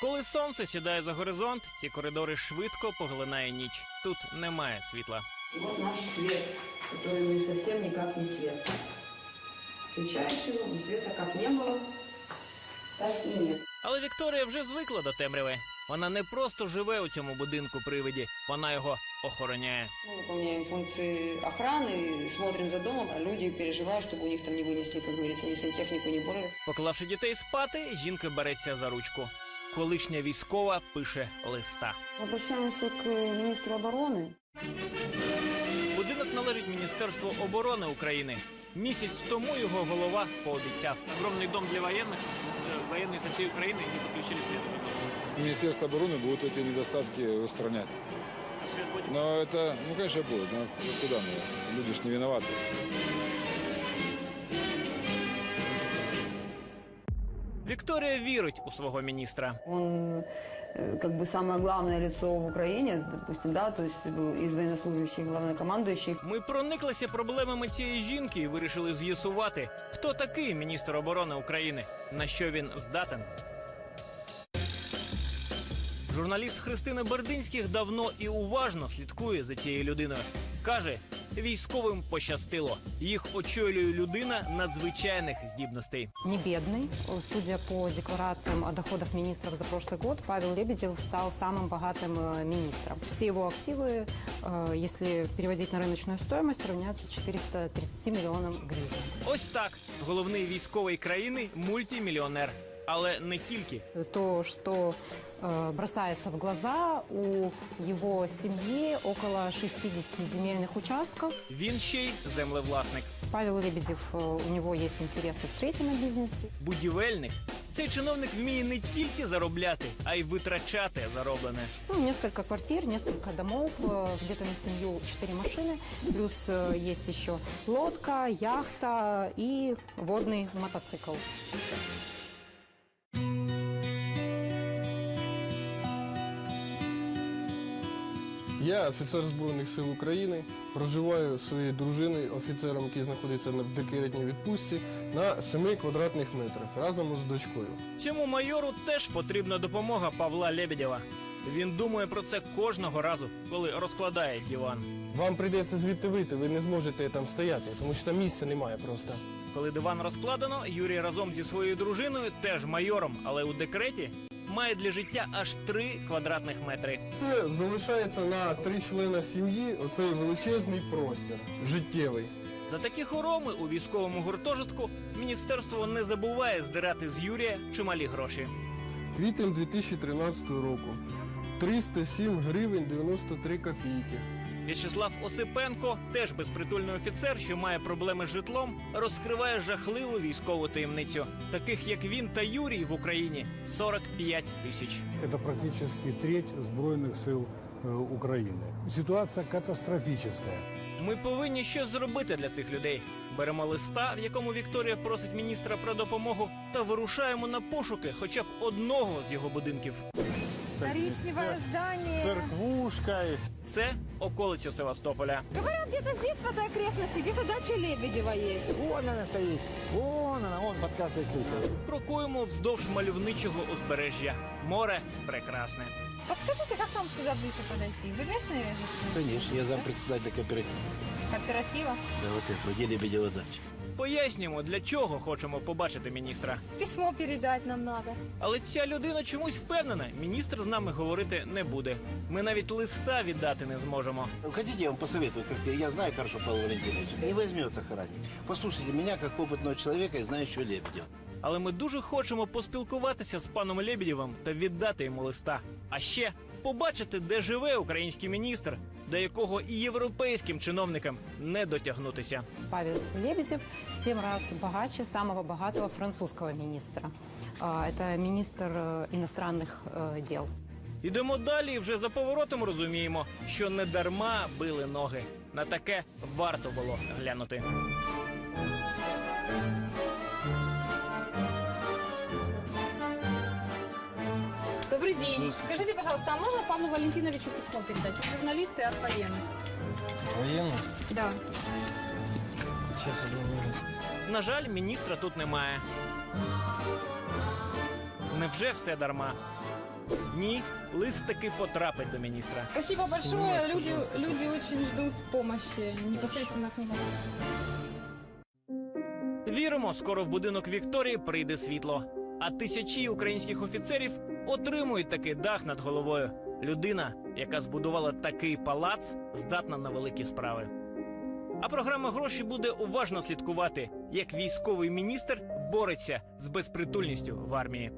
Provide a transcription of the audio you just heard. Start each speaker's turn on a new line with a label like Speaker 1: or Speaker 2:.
Speaker 1: Коли сонце сідає за горизонт, ці коридори швидко поглинає ніч. Тут немає світла.
Speaker 2: И вот наш свет, который не совсем никак не свет. Включаешь его, но света как не было, так и нет.
Speaker 1: Але Вікторія вже звикла до темряви. Вона не просто живе у цьому будинку привиді, вона його охороняє.
Speaker 2: Мы выполняем функции охраны, смотрим за домом, а люди переживают, чтобы у них там не вынесли, как говорится, ни сантехнику, ни бойлер.
Speaker 1: Поклавши дітей спати, жінка береться за ручку. Колишня військова пише листа.
Speaker 2: Обращаемся к министру обороны.
Speaker 1: Будинок належить Міністерству оборони України. Місяць тому його голова пообіцяв. Огромний дом для воєнних, е, воєнні со всієї України не підключили світу.
Speaker 3: Министерство обороны будет эти недостатки устранять.
Speaker 1: Світ буде.
Speaker 3: Но это, ну, конечно, будет. Но куда мы? Люди ж не виноваты.
Speaker 1: Вікторія вірить у свого міністра.
Speaker 2: Он э, как бы самое главное лицо в Украине, допустим, да, то есть э, из военнослужащих главнокомандующий.
Speaker 1: Ми прониклися проблемами цієї жінки і вирішили з'ясувати, хто такий міністр оборони України, на що він здатен. Журналіст Христина Бердинських давно і уважно слідкує за цією людиною. Каже, військовим пощастило. Їх очолює людина надзвичайних здібностей.
Speaker 4: не бедный. Судя по декларациям о доходах министров за прошлый год, Павел Лебедев стал самым богатым э, министром. Все его активы, э, если переводить на рыночную стоимость, равняются 430 миллионам гривен.
Speaker 1: Ось так головний військовий країни мультимільйонер. Але не тільки.
Speaker 4: То, что э, бросается в глаза, у его семьи около 60 земельных участков.
Speaker 1: Він ще й землевласник.
Speaker 4: Павел Лебедев, э, у него есть интересы в строительном бизнесе.
Speaker 1: Будівельник. Цей чиновник вміє не тільки заробляти, а й витрачати зароблене.
Speaker 4: Ну, несколько квартир, несколько домов, э, где-то на семью 4 машины, плюс э, есть еще лодка, яхта и водный мотоцикл.
Speaker 5: Я офіцер Збройних сил України, проживаю зі своєю дружиною, офіцером, який знаходиться на декретній відпустці, на 7 квадратних метрах разом з дочкою.
Speaker 1: Цьому майору теж потрібна допомога Павла Лебедєва. Він думає про це кожного разу, коли розкладає диван.
Speaker 5: Вам прийдеться звідти вийти, ви не зможете там стояти, тому що там місця немає просто.
Speaker 1: Коли диван розкладено, Юрій разом зі своєю дружиною, теж майором, але у декреті, має для життя аж 3 квадратних метри.
Speaker 5: Це залишається на три члена сім'ї оцей величезний простір, життєвий.
Speaker 1: За такі хороми у військовому гуртожитку міністерство не забуває здирати з Юрія чималі гроші.
Speaker 5: Квітень 2013 року. 307 гривень 93 копійки.
Speaker 1: В'ячеслав Осипенко, теж безпритульний офіцер, що має проблеми з житлом, розкриває жахливу військову таємницю. Таких як він та Юрій в Україні 45 тисяч.
Speaker 6: Это практически треть сбройных сил э, Украины. Ситуация катастрофическая.
Speaker 1: Ми повинні щось зробити для цих людей. Беремо листа, в якому Вікторія просить міністра про допомогу, та вирушаємо на пошуки хоча б одного з його будинків.
Speaker 7: Коричневое здание.
Speaker 6: Церквушка.
Speaker 1: Це околиця Севастополя.
Speaker 7: Говорят, где-то здесь, в этой окрестности, где-то дача Лебедева есть.
Speaker 6: Вон она стоит. Вон она, вон под кассой крыша.
Speaker 1: Крокуємо вздовж мальовничого узбережжя. Море прекрасне.
Speaker 7: Подскажите, как нам туда ближе подойти? Вы местные решили?
Speaker 8: Конечно, я зампредседателя кооператива.
Speaker 7: Кооператива?
Speaker 8: Да, вот этого, где Лебедева дача.
Speaker 1: Пояснюємо, для чого хочемо побачити міністра.
Speaker 7: Письмо передать нам надо.
Speaker 1: Але ця людина чомусь впевнена, міністр з нами говорити не буде. Ми навіть листа віддати не зможемо.
Speaker 8: Хотите, я вам посоветую, как я, я знаю хорошо Павла Валентиновича. Не возьмет охранник. Послушайте меня, как опытного человека и знающего Лебедева.
Speaker 1: Але ми дуже хочемо поспілкуватися з паном Лебедєвим та віддати йому листа. А ще побачити, де живе український міністр, до якого і європейським чиновникам не дотягнутися.
Speaker 4: Павел Лебедев в 7 раз богаче самого богатого французского министра. А, Это министр э, иностранных э, дел.
Speaker 1: Ідемо далі, і вже за поворотом розуміємо, що не дарма били ноги. На таке варто було глянути.
Speaker 7: Добрый день. Скажите, пожалуйста, а можно пану Валентиновичу письмо передать? Мы журналисты от военных.
Speaker 9: Воєнно?
Speaker 7: Да.
Speaker 9: Сейчас я думаю.
Speaker 1: На жаль, міністра тут немає. Невже все дарма? Ні, лист таки потрапить до міністра.
Speaker 7: Спасибо большое. Люди, люди очень ждут помощи непосредственно к нему.
Speaker 1: Віримо, скоро в будинок Вікторії прийде світло. А тисячі українських офіцерів отримують такий дах над головою. Людина, яка збудувала такий палац, здатна на великі справи. А програма гроші буде уважно слідкувати, як військовий міністр бореться з безпритульністю в армії.